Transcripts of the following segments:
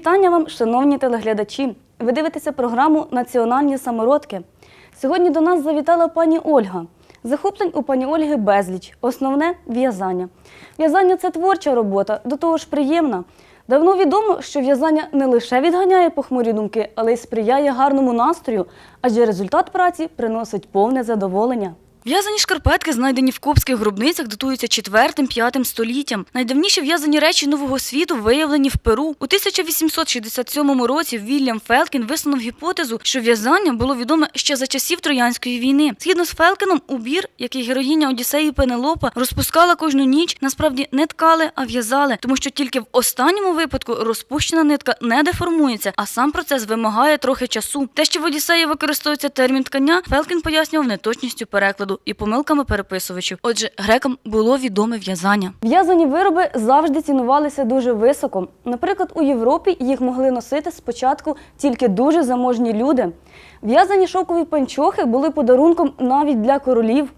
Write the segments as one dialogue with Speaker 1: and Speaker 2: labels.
Speaker 1: Вітання вам, шановні телеглядачі. Ви дивитеся програму Національні самородки. Сьогодні до нас завітала пані Ольга. Захоплень у пані Ольги безліч. Основне в'язання. В'язання це творча робота, до того ж приємна. Давно відомо, що в'язання не лише відганяє похмурі думки, але й сприяє гарному настрою, адже результат праці приносить повне задоволення. В'язані шкарпетки, знайдені в копських гробницях, датуються 4-5 століттям. Найдавніші в'язані речі нового світу виявлені в Перу. У 1867 році Вільям Фелкін висунув гіпотезу, що в'язання було відоме ще за часів Троянської війни. Згідно з Фелкіном, убір, який героїня Одіссеї Пенелопа розпускала кожну ніч, насправді не ткали, а в'язали, тому що тільки в останньому випадку розпущена нитка не деформується, а сам процес вимагає трохи часу. Те, що в Одіссеї використовується термін ткання, Фелкін пояснював неточністю перекладу і помилками переписувачів. Отже, грекам було відоме в'язання. В'язані вироби завжди цінувалися дуже високо. Наприклад, у Європі їх могли носити спочатку тільки дуже заможні люди. В'язані шовкові панчохи були подарунком навіть для королів.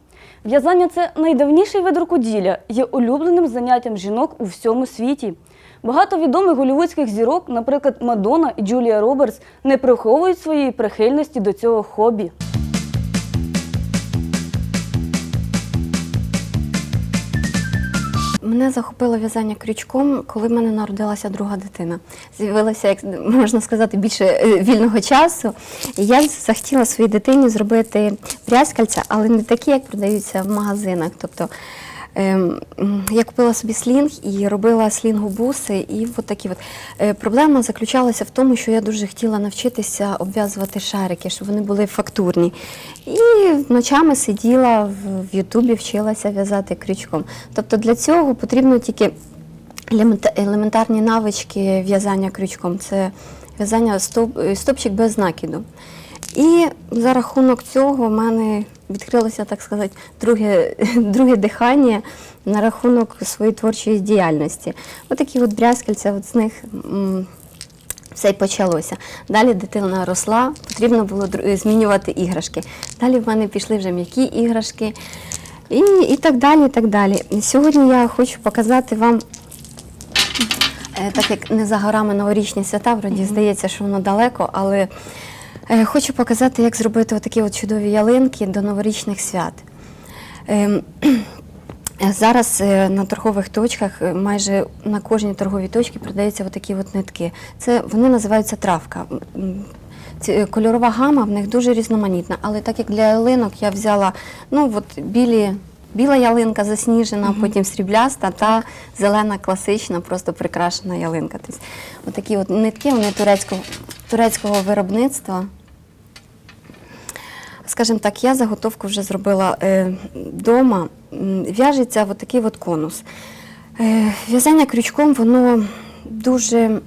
Speaker 1: В'язання це найдавніший вид рукоділля, є улюбленим заняттям жінок у всьому світі. Багато відомих голівудських зірок, наприклад, Мадонна і Джулія Робертс, не приховують своєї прихильності до цього хобі.
Speaker 2: Мене захопило в'язання крючком, коли в мене народилася друга дитина. З'явилося, як можна сказати, більше е, вільного часу. І я захотіла своїй дитині зробити пряскальця, але не такі, як продаються в магазинах. Тобто я купила собі слінг і робила слінгу буси. І от такі от. Е, Проблема заключалася в тому, що я дуже хотіла навчитися обв'язувати шарики, щоб вони були фактурні. І ночами сиділа в- Ютубі, вчилася в'язати крючком. Тобто для цього потрібно тільки елементарні навички в'язання крючком. Це в'язання стоп, стопчик без накиду. І за рахунок цього в мене відкрилося, так сказати, друге, друге дихання на рахунок своєї творчої діяльності. Отакі от брязкальця, от з них все й почалося. Далі дитина росла, потрібно було змінювати іграшки. Далі в мене пішли вже м'які іграшки і, і так далі. І так далі. Сьогодні я хочу показати вам, е, так як не за горами новорічні свята, вроді здається, що воно далеко, але е, хочу показати, як зробити отакі от чудові ялинки до новорічних свят. Ем, Зараз е, на торгових точках е, майже на кожній торговій точці продаються отакі от нитки. Це вони називаються травка. Е, Кольорова гама в них дуже різноманітна, але так як для ялинок я взяла ну от білі. Біла ялинка засніжена, потім срібляста та зелена класична, просто прикрашена ялинка. Тобто, отакі от нитки вони турецького, турецького виробництва. Скажімо так, я заготовку вже зробила вдома. В'яжеться от такий от конус. Е, в'язання крючком, воно дуже м,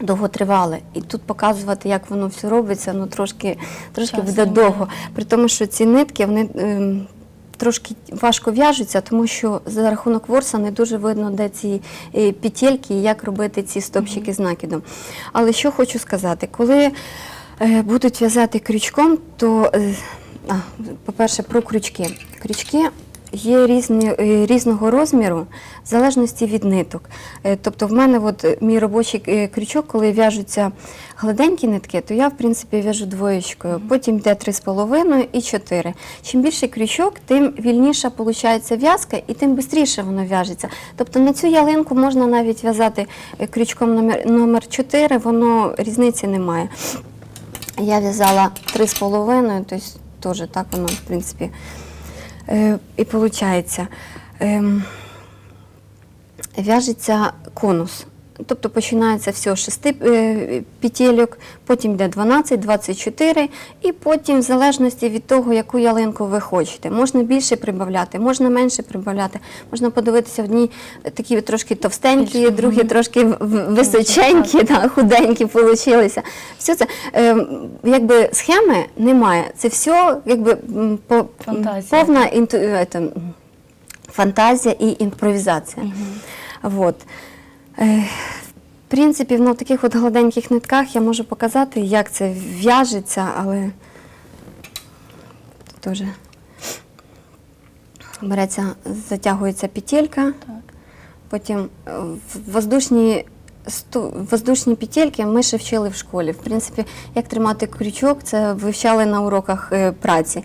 Speaker 2: довготривале. І тут показувати, як воно все робиться, ну трошки, трошки буде
Speaker 1: немає.
Speaker 2: довго. При тому, що ці нитки, вони. ем, Трошки важко в'яжуться, тому що за рахунок ворса не дуже видно, де ці е, петельки і як робити ці стопчики з накидом. Але що хочу сказати, коли е, будуть в'язати крючком, то, е, по-перше, про крючки. Крючки є різні, е, різного розміру в залежності від ниток. Е, Тобто в мене от е, мій робочий крючок, коли в'яжуться гладенькі нитки, то я в принципі в'яжу двоєчкою, потім йде 3,5 і 4. Чим більший крючок, тим вільніша виходить в'язка і тим швидше воно в'яжеться. Тобто на цю ялинку можна навіть в'язати крючком номер, номер 4, воно різниці немає. Я в'язала 3,5, тобто теж так воно, в принципі, е, і виходить. Ем, в'яжеться конус. Тобто починається все з 6 е, петельок, потім йде 12, 24, і потім, в залежності від того, яку ялинку ви хочете, можна більше прибавляти, можна менше прибавляти. Можна подивитися одні такі трошки товстенькі, другі трошки височенькі, да, худенькі получилися. Все це е, якби схеми немає. Це все якби по, повна інту, це, фантазія і імпровізація. Вот. Е, в принципі, на таких от гладеньких нитках я можу показати, як це в'яжеться, але тут теж береться, затягується петелька, потім е, в сту- воздушні петельки ми ще вчили в школі. В принципі, як тримати крючок, це вивчали на уроках е, праці.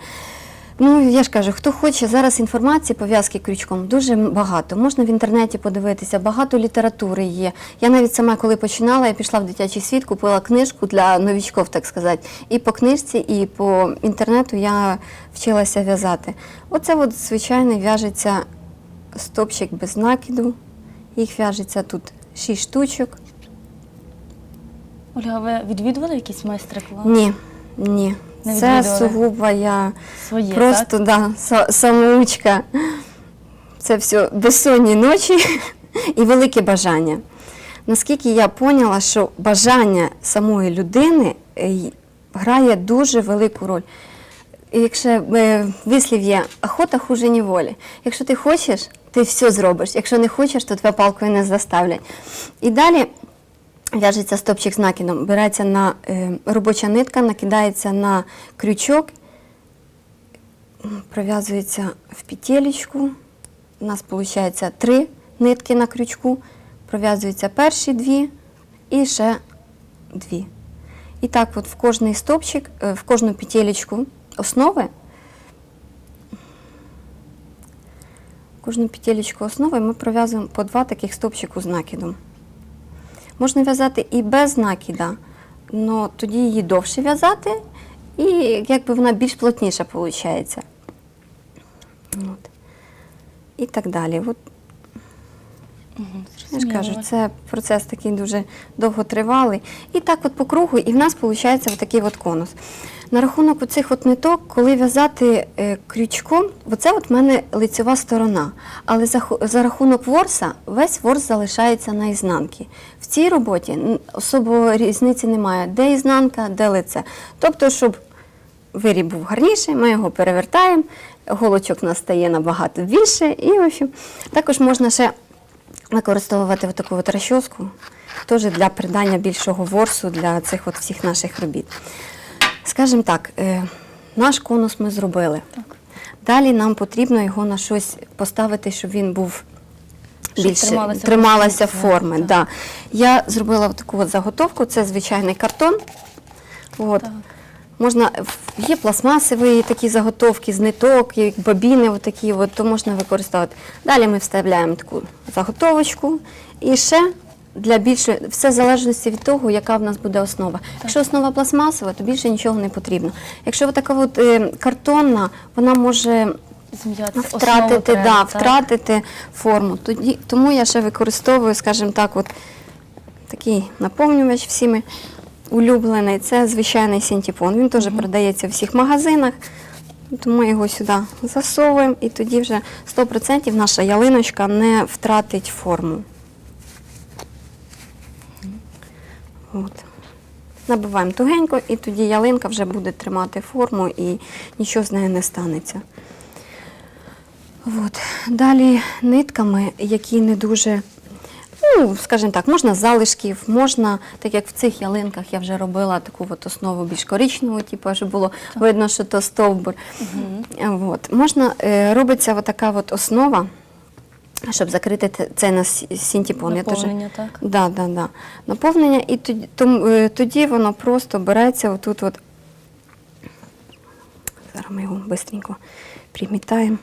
Speaker 2: Ну, я ж кажу, хто хоче, зараз інформації пов'язки крючком дуже багато. Можна в інтернеті подивитися, багато літератури є. Я навіть сама, коли починала, я пішла в дитячий світ, купила книжку для новічків, так сказати. І по книжці, і по інтернету я вчилася в'язати. Оце от, звичайно, в'яжеться стопчик без накиду. Їх в'яжеться тут 6 штучок.
Speaker 1: Ольга, ви відвідували якісь майстер-клас?
Speaker 2: Ні, ні.
Speaker 1: Не
Speaker 2: Це
Speaker 1: відвідували?
Speaker 2: сугубо я
Speaker 1: Своє,
Speaker 2: просто
Speaker 1: так?
Speaker 2: да, са- самоучка. Це все безсонні ночі і велике бажання. Наскільки я поняла, що бажання самої людини е, й- грає дуже велику роль. І Якщо е, вислів є охота хуже неволі. Якщо ти хочеш, ти все зробиш. Якщо не хочеш, то тебе палкою не заставлять. І далі в'яжеться стопчик з накидом, береться на е, робоча нитка, накидається на крючок, пров'язується в петелечку. У нас виходить три нитки на крючку, пров'язуються перші дві і ще дві. І так от в кожний стопчик, е, в кожну петелечку основи, кожну петелечку основи ми пров'язуємо по два таких стопчику з накидом. Можна в'язати і без накида, але тоді її довше в'язати, і якби вона більш плотніша виходить. От. І так далі. От,
Speaker 1: Мгм,
Speaker 2: я ж кажу, це процес такий дуже довготривалий. І так от по кругу, і в нас виходить такий от конус. На рахунок оцих от ниток, коли в'язати е, крючком, оце от в мене лицева сторона. Але за, за рахунок ворса, весь ворс залишається на ізнанки. Цій роботі особо різниці немає, де ізнанка, де лице. Тобто, щоб виріб був гарніший, ми його перевертаємо, голочок у нас стає набагато більше. І, в общем, також можна ще використовувати таку от розчоску, теж для придання більшого ворсу для цих от всіх наших робіт. Скажімо так, е, наш конус ми зробили.
Speaker 1: Так.
Speaker 2: Далі нам потрібно його на щось поставити, щоб він був більше
Speaker 1: трималася
Speaker 2: трималася форми.
Speaker 1: так.
Speaker 2: Да. Я зробила таку от заготовку, це звичайний картон. От.
Speaker 1: Так.
Speaker 2: Можна, є пластмасові такі заготовки з ниток, як бобіни, отакі, от, то можна використовувати. Далі ми вставляємо таку заготовочку і ще для більше, все в залежності від того, яка в нас буде основа. Якщо основа пластмасова, то більше нічого не потрібно. Якщо така от, е, картонна, вона може
Speaker 1: Зм'ятися.
Speaker 2: Втратити, да,
Speaker 1: так?
Speaker 2: втратити форму. Тоді, тому я ще використовую, скажімо так, от такий наповнювач всіми улюблений. Це звичайний синтепон. Він теж продається в всіх магазинах. Тому його сюди засовуємо і тоді вже 100% наша ялиночка не втратить форму. От. Набиваємо тугенько, і тоді ялинка вже буде тримати форму і нічого з нею не станеться. От. Далі нитками, які не дуже, ну, скажімо так, можна з залишків, можна, так як в цих ялинках я вже робила таку от основу більш коричневу, типу, щоб було видно, що то стовбур. От. Можна, е, робиться от така от основа, щоб закрити цей на синтепон. Я теж-
Speaker 1: Наповнення, так?
Speaker 2: Да, да, да. Наповнення, і тоді, е, тоді воно просто береться отут. От. Зараз ми його швидко примітаємо.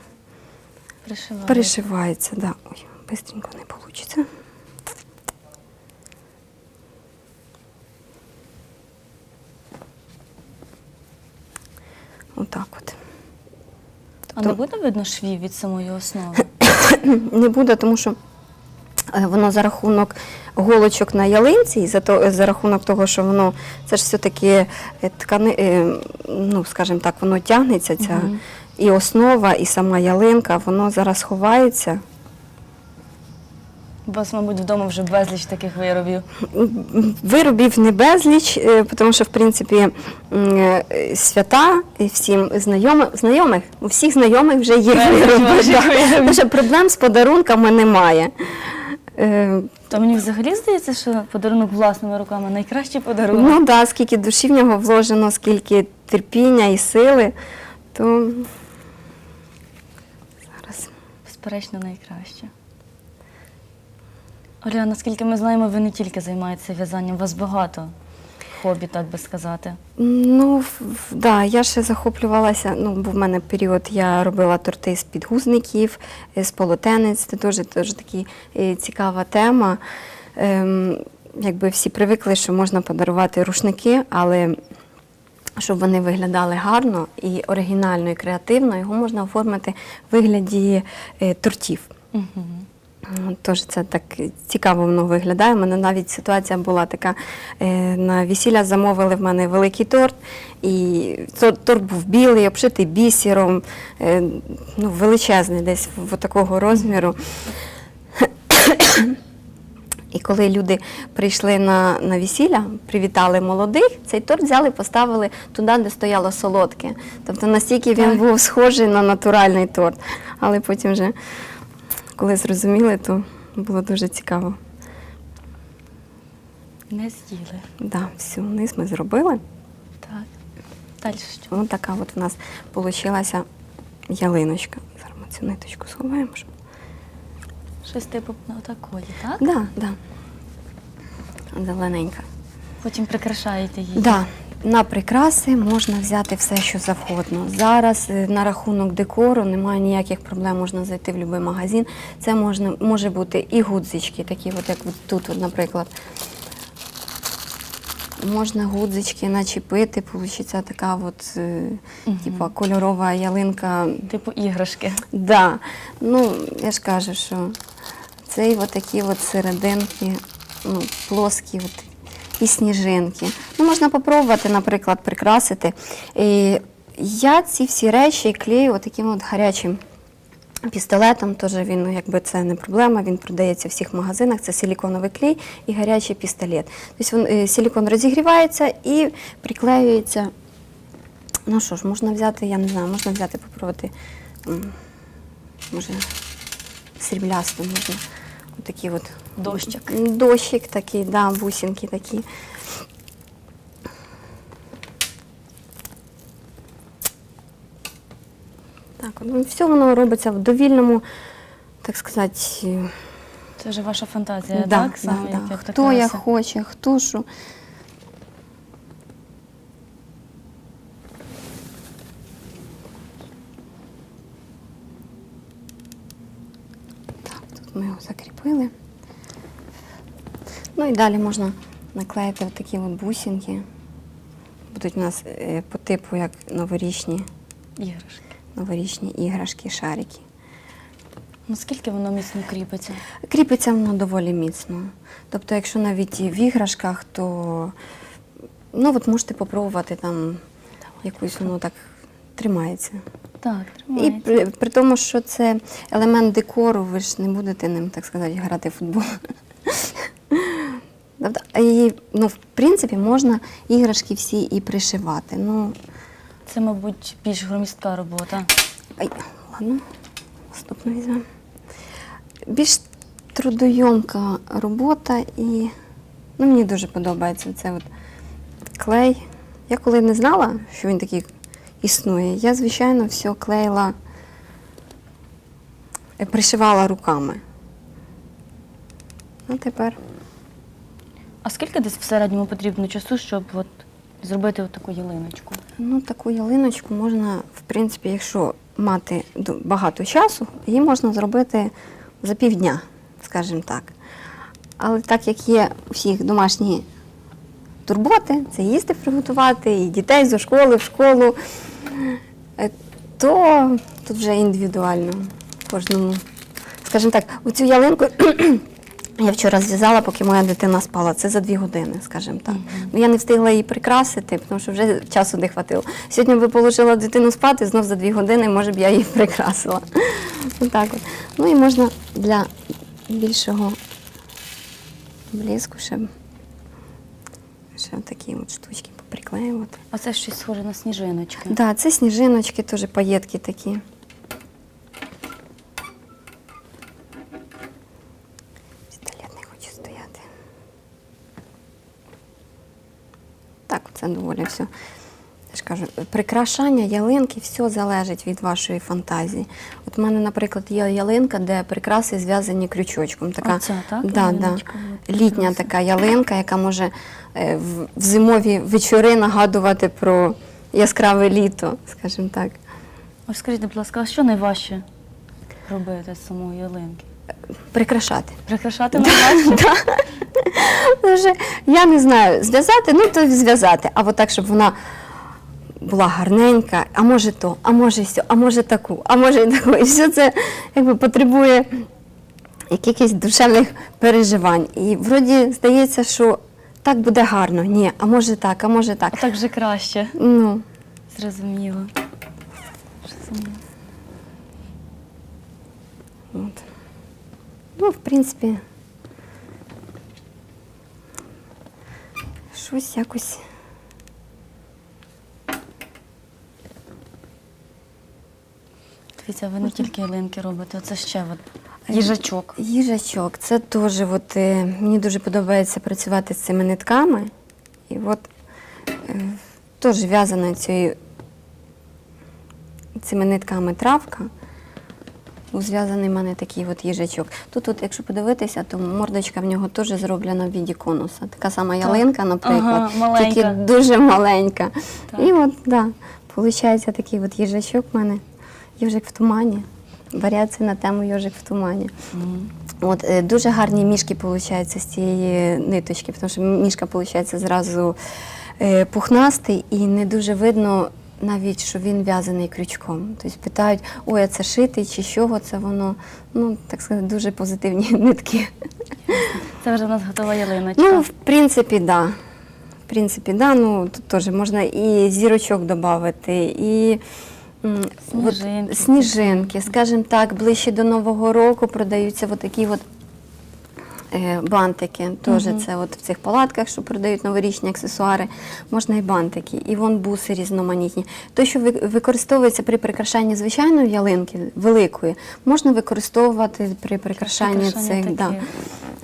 Speaker 1: Пришиваю.
Speaker 2: Перешивається, да. Ой, швидко не вийде. Отак от.
Speaker 1: А не буде видно швів від самої основи?
Speaker 2: Не буде, тому що е, воно за рахунок голочок на ялинці, і за, то, за рахунок того, що воно це ж все-таки е, ткани, е, ну, скажімо так, воно тягнеться, ця
Speaker 1: Мгм.
Speaker 2: І основа, і сама ялинка, воно зараз ховається.
Speaker 1: У вас, мабуть, вдома вже безліч таких виробів.
Speaker 2: Виробів не безліч, е, тому що, в принципі, е, свята і всім знайомих, знайомих, у всіх знайомих вже є вироби. Тому що проблем з подарунками немає. Е,
Speaker 1: То мені взагалі здається, що подарунок власними руками найкращий подарунок.
Speaker 2: Ну так, да, скільки душі в нього вложено, скільки терпіння і сили, то.
Speaker 1: Безперечно, найкраще. Оля, наскільки ми знаємо, ви не тільки займаєтеся в'язанням, у вас багато хобі, так би сказати.
Speaker 2: Ну, в- да, я ще захоплювалася. Ну, був в мене період, я робила торти з підгузників, е, з полотенець. Це дуже, дуже такі е, цікава тема. Ем, якби всі привикли, що можна подарувати рушники, але щоб вони виглядали гарно і оригінально, і креативно, його можна оформити в вигляді е, тортів.
Speaker 1: Угу.
Speaker 2: Тож це так цікаво воно виглядає. У мене навіть ситуація була така: е, на весілля замовили в мене великий торт, і то- торт був білий, обшитий бісером, ну, величезний, десь в такого розміру. І коли люди прийшли на, на весілля, привітали молодих, цей торт взяли поставили туди, де стояло солодке. Тобто настільки він
Speaker 1: Так.
Speaker 2: був схожий на натуральний торт. Але потім вже, коли зрозуміли, то було дуже цікаво.
Speaker 1: Не з'їли.
Speaker 2: Да, всю низ ми зробили.
Speaker 1: Так. Далі що?
Speaker 2: Ось така от в нас вийшла ялиночка. Зараз ми цю ниточку сховаємо. Щоб...
Speaker 1: Щось типу на такої, так?
Speaker 2: Да, да. Зелененька.
Speaker 1: Потім прикрашаєте її.
Speaker 2: Да, на прикраси можна взяти все, що завгодно. Зараз е, на рахунок декору немає ніяких проблем, можна зайти в будь-який магазин. Це можна, може бути і гудзички, такі, от як тут, наприклад. Можна гудзички начепити, получиться така от, е,
Speaker 1: Мгм.
Speaker 2: типа, кольорова ялинка.
Speaker 1: Типу іграшки.
Speaker 2: Да. Ну, я ж кажу, що це от такі от серединки, ну, плоскі от, і сніжинки. Ну, можна попробувати, наприклад, прикрасити. І я ці всі речі клею таким от гарячим пістолетом. Теж він, ну, якби це не проблема, він продається в всіх магазинах. Це силіконовий клей і гарячий пістолет. Тобто він, е, силікон розігрівається і приклеюється. Ну що ж, можна взяти, я не знаю, можна взяти, попробувати. Може, сріблясто можна. Отакі от.
Speaker 1: Дощик.
Speaker 2: Дощик такий, да, бусинки такі. Так, ну, все воно робиться в довільному, так сказати,
Speaker 1: Це вже ваша фантазія,
Speaker 2: да,
Speaker 1: так? Саме
Speaker 2: да,
Speaker 1: як,
Speaker 2: да.
Speaker 1: як
Speaker 2: хто
Speaker 1: прикраса.
Speaker 2: хоче, хто що. Так, тут ми його закріпили. Ну і далі можна наклеїти такі от бусинки. Будуть у нас е, по типу як новорічні,
Speaker 1: Іграшки.
Speaker 2: Новорічні іграшки, шарики.
Speaker 1: Наскільки воно міцно кріпиться?
Speaker 2: Кріпиться воно доволі міцно. Тобто, якщо навіть і в іграшках, то ну, от можете попробувати там якусь воно так тримається.
Speaker 1: Так,
Speaker 2: І
Speaker 1: тримається.
Speaker 2: при, при тому, що це елемент декору, ви ж не будете ним, так сказати, грати в футбол. Тобто, і, ну, в принципі, можна іграшки всі і пришивати. Ну,
Speaker 1: Це, мабуть, більш громістка робота.
Speaker 2: Ай, ладно, наступно візьмемо. Більш трудойомка робота і ну, мені дуже подобається це от клей. Я коли не знала, що він такий існує, я, звичайно, все клеїла, е, пришивала руками. А тепер
Speaker 1: А скільки десь в середньому потрібно часу, щоб от зробити от таку ялиночку?
Speaker 2: Ну, таку ялиночку можна, в принципі, якщо мати багато часу, її можна зробити за півдня, скажімо так. Але так як є всіх домашні турботи, це їсти приготувати, і дітей зі школи в школу, е, то тут вже індивідуально кожному. Скажімо так, у ялинку я вчора зв'язала, поки моя дитина спала. Це за дві години, скажімо так. Ну, я не встигла її прикрасити, тому що вже часу не хватило. Сьогодні би положила дитину спати, знов за дві години, може б я її прикрасила. Отак от. Ну і можна для більшого блиску ще, ще такі от штучки поприклеювати.
Speaker 1: А це щось схоже на сніжиночки.
Speaker 2: Так, да, це сніжиночки, теж паєтки такі. Пістолет не хоче стояти. Так, це доволі все я ж кажу, прикрашання ялинки, все залежить від вашої фантазії. От в мене, наприклад, є ялинка, де прикраси зв'язані крючочком. Така,
Speaker 1: Оця, так,
Speaker 2: Да, да. Літня така ялинка, яка може е, в, в зимові вечори нагадувати про яскраве літо, скажімо так.
Speaker 1: Ось скажіть, будь ласка, а що найважче робити з самої ялинки?
Speaker 2: Прикрашати.
Speaker 1: Прикрашати найважче?
Speaker 2: Вже, я не знаю, зв'язати, ну то зв'язати. А от так, щоб вона була гарненька, а може то, а може сьо, а може таку, а може і таку. І все це якби потребує якихось душевних переживань. І вроді здається, що так буде гарно. Ні, а може так, а може так.
Speaker 1: А так вже краще.
Speaker 2: Ну,
Speaker 1: Зрозуміло. Зрозуміло.
Speaker 2: от. ну, в принципі, щось якось.
Speaker 1: Дивіться, ви не тільки ялинки робите, це ще от їжачок.
Speaker 2: Їжачок, це теж от, е, мені дуже подобається працювати з цими нитками. І от е, теж в'язана цією цими нитками травка. Зв'язаний в мене такий от їжачок. Тут, от, якщо подивитися, то мордочка в нього теж зроблена в віді конуса. Така сама ялинка, наприклад,
Speaker 1: Ага,
Speaker 2: тільки дуже маленька.
Speaker 1: Так.
Speaker 2: І от, да, виходить такий от їжачок в мене, їжик в тумані. Варіація на тему йожик в тумані.
Speaker 1: Мгм.
Speaker 2: От е, дуже гарні мішки виходять з цієї ниточки, тому що мішка виходить зразу е, пухнастий і не дуже видно навіть, що він в'язаний крючком. Тобто питають, ой, а це шитий чи чого це воно. Ну, так сказати, дуже позитивні нитки.
Speaker 1: Це вже в нас готова ялиночка.
Speaker 2: Ну, в принципі, да. В принципі, да. Ну, тут теж можна і зірочок додати, і м, от
Speaker 1: Сніжинки.
Speaker 2: сніжинки. Скажімо так, ближче до Нового року продаються от такі от бантики. Теж
Speaker 1: Мгм.
Speaker 2: це от в цих палатках, що продають новорічні аксесуари, можна і бантики, і вон буси різноманітні. Те, що використовується при прикрашанні звичайної ялинки, великої, можна використовувати при прикрашанні цих. Да.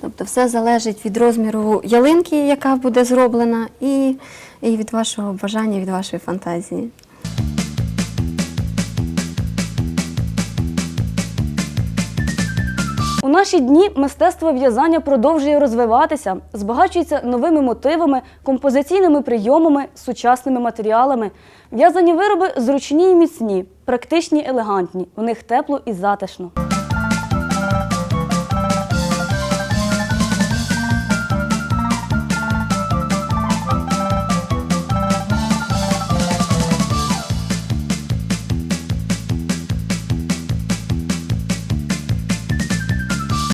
Speaker 2: Тобто все залежить від розміру ялинки, яка буде зроблена, і, і від вашого бажання, від вашої фантазії.
Speaker 1: Наші дні мистецтво в'язання продовжує розвиватися, збагачується новими мотивами, композиційними прийомами, сучасними матеріалами. В'язані вироби зручні і міцні, практичні, і елегантні. В них тепло і затишно.